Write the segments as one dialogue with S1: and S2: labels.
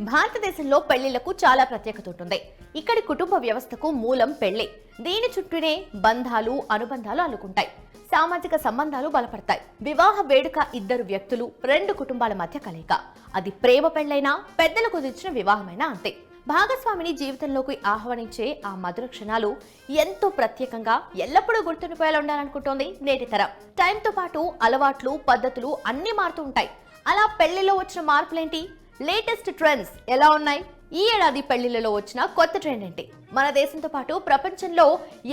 S1: భారతదేశంలో పెళ్ళిళ్ళకు చాలా ప్రత్యేకత ఉంటుంది. ఇక్కడి కుటుంబ వ్యవస్థకు మూలం పెళ్ళి. దీని చుట్టూనే బంధాలు అనుబంధాలు అల్లుకుంటాయి. సామాజిక సంబంధాలు బలపడతాయి. వివాహ వేడుక ఇద్దరు వ్యక్తులు రెండు కుటుంబాల మధ్య కలయిక. అది ప్రేమ పెళ్ళైనా పెద్దలు కుదిర్చిన వివాహమైనా అంతే. భాగస్వామిని జీవితంలోకి ఆహ్వానించే ఆ మధుర క్షణాలు ఎంతో ప్రత్యేకంగా ఎల్లప్పుడూ గుర్తుండిపోయేలా ఉండాలనుకుంటోంది నేటి తరం. టైంతో పాటు అలవాట్లు పద్ధతులు అన్నీ మారుతూ ఉంటాయి. అలా పెళ్ళిలో వచ్చిన మార్పులేంటి? లేటెస్ట్ ట్రెండ్స్ ఎలా ఉన్నాయి? ఈ ఏడాది పెళ్ళిళ్ళలో వచ్చిన కొత్త ట్రెండ్ ఏంటి? మన దేశంతో పాటు ప్రపంచంలో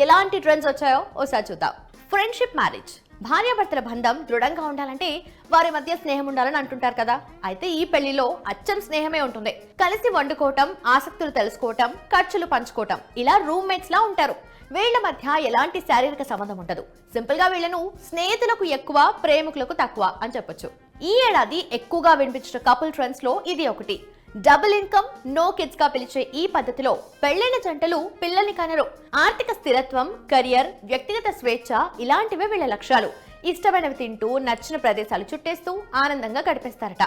S1: ఎలాంటి ట్రెండ్స్ వచ్చాయో ఒకసారి చూద్దాం. Friendship marriage. భార్యాభర్తల బంధం దృఢంగా ఉండాలంటే వారి మధ్య స్నేహం ఉండాలని అంటుంటారు కదా. అయితే ఈ పెళ్ళిలో అచ్చం స్నేహమే ఉంటుంది. కలిసి వండుకోవటం ఆసక్తులు తెలుసుకోవటం ఖర్చులు పంచుకోవటం ఇలా రూమ్మేట్స్ లా ఉంటారు. వీళ్ళ మధ్య ఎలాంటి శారీరక సంబంధం ఉండదు. సింపుల్గా వీళ్ళను స్నేహితులకు ఎక్కువ ప్రేమికులకు తక్కువ అని చెప్పొచ్చు. ఈ ఏడాది ఎక్కువగా వినిపించిన కపుల్ ట్రెండ్స్లో ఇది ఒకటి. డబుల్ ఇన్కమ్ నో కిడ్స్గా పిలిచే ఈ పద్ధతిలో పెళ్ళైన జంటలు పిల్లల్ని కనరు. ఆర్థిక స్థిరత్వం కెరియర్ వ్యక్తిగత స్వేచ్ఛ ఇలాంటివే వీళ్ళ లక్ష్యాలు. ఇష్టమైనవి తింటూ నచ్చిన ప్రదేశాలు చుట్టేస్తూ ఆనందంగా గడిపేస్తారట.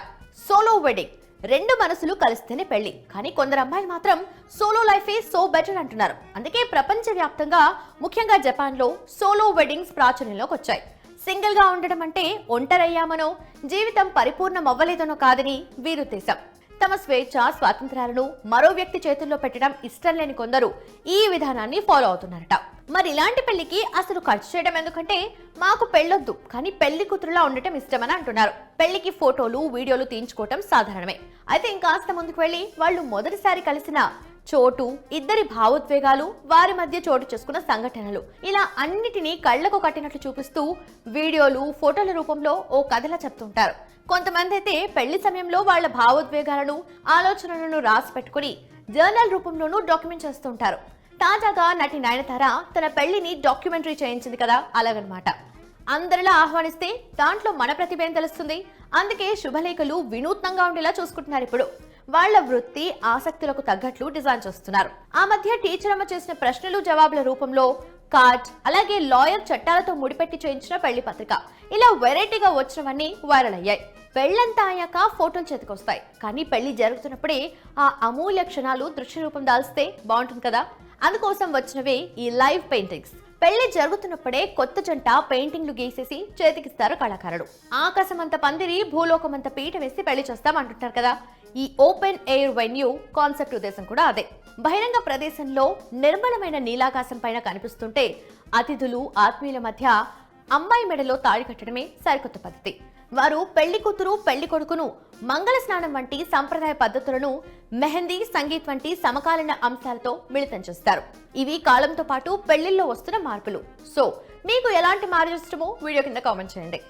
S1: సోలో వెడ్డింగ్ రెండు మనసులు కలిస్తేనే పెళ్ళి కానీ కొందరు అమ్మాయిలు మాత్రం సోలో లైఫే సో బెటర్ అంటున్నారు. అందుకే ప్రపంచవ్యాప్తంగా ముఖ్యంగా జపాన్లో సోలో వెడ్డింగ్స్ ప్రాచుర్యంలోకి వచ్చాయి. సింగిల్గా ఉండడం అంటే ఒంటరయ్యామనో జీవితం పరిపూర్ణం అవ్వలేదనో కాదని వీరుద్దేశం. తమ స్వేచ్ఛ స్వాతంత్రాలను మరో వ్యక్తి చేతుల్లో పెట్టడం ఇష్టం లేని కొందరు ఈ విధానాన్ని ఫాలో అవుతున్నారట. మరి ఇలాంటి పెళ్ళికి అసలు ఖర్చు చేయడం ఎందుకంటే మాకు పెళ్ళొద్దు కానీ పెళ్ళి కూతురులా ఉండటం ఇష్టమని అంటున్నారు. పెళ్ళికి ఫోటోలు వీడియోలు తీయించుకోవటం సాధారణమే. అయితే ఇంకాస్త ముందుకు వెళ్ళి వాళ్ళు మొదటిసారి కలిసిన చోటు ఇద్దరి భావోద్వేగాలు వారి మధ్య చోటు చేసుకున్న సంఘటనలు. ఇలా అన్నిటినీ కళ్ళకు కట్టినట్లు చూపిస్తూ వీడియోలు ఫోటోల రూపంలో ఓ కథలా చెప్తుంటారు. కొంతమంది అయితే పెళ్ళి సమయంలో వాళ్ళ భావోద్వేగాలను ఆలోచనలను రాసి పెట్టుకుని జర్నల్ రూపంలోనూ డాక్యుమెంట్ చేస్తుంటారు. తాజాగా నటి నయనతార తన పెళ్ళిని డాక్యుమెంటరీ చేయించింది కదా అలాగనమాట. అందరిలా ఆహ్వానిస్తే దాంట్లో మన ప్రతిభ ఏం తెలుస్తుంది? అందుకే శుభలేఖలు వినూత్నంగా ఉండేలా చూసుకుంటున్నారు ఇప్పుడు. వాళ్ళ వృత్తి ఆసక్తులకు తగ్గట్లు డిజైన్ చేస్తున్నారు. ఆ మధ్య టీచర్ అమ్మ చేసిన ప్రశ్నలు జవాబుల రూపంలో కార్డ్ అలాగే లాయర్ చట్టాలతో ముడిపెట్టి చేయించిన పెళ్ళి పత్రిక. ఇలా వెరైటీగా వచ్చినవన్నీ వైరల్ అయ్యాయి. పెళ్ళంతా అయ్యాక ఫోటోలు చేతికొస్తాయి. కానీ పెళ్ళి జరుగుతున్నప్పుడే ఆ అమూల్య క్షణాలు దృశ్య రూపం దాల్స్తే బాగుంటుంది కదా? అందుకోసం వచ్చినవే ఈ లైవ్ పెయింటింగ్స్. పెళ్ళి జరుగుతున్నప్పుడే కొత్త జంట పెయింటింగ్లు గీసేసి చేతికిస్తారు కళాకారుడు. ఆకాశమంత పందిరి భూలోకమంత పీట వేసి పెళ్ళి చేస్తాం అంటుంటారు కదా? ఈ ఓపెన్ ఎయిర్ వెన్యూ కాన్సెప్ట్ ఉద్దేశం కూడా అదే. బహిరంగ ప్రదేశంలో నిర్మలమైన నీలాకాశం పైన కనిపిస్తుంటే అతిథులు ఆత్మీయుల మధ్య అమ్మాయి మెడలో తాళి కట్టడమే సరికొత్త పద్ధతి. వారు పెళ్ళి కూతురు పెళ్ళి కొడుకును మంగళ స్నానం వంటి సంప్రదాయ పద్ధతులను మెహందీ సంగీత్ వంటి సమకాలీన అంశాలతో మిళితం చేస్తారు. ఇవి కాలంతో పాటు పెళ్ళిల్లో వస్తున్న మార్పులు. సో మీకు ఎలాంటి మార్పు ఇష్టమో వీడియో కింద కామెంట్ చేయండి.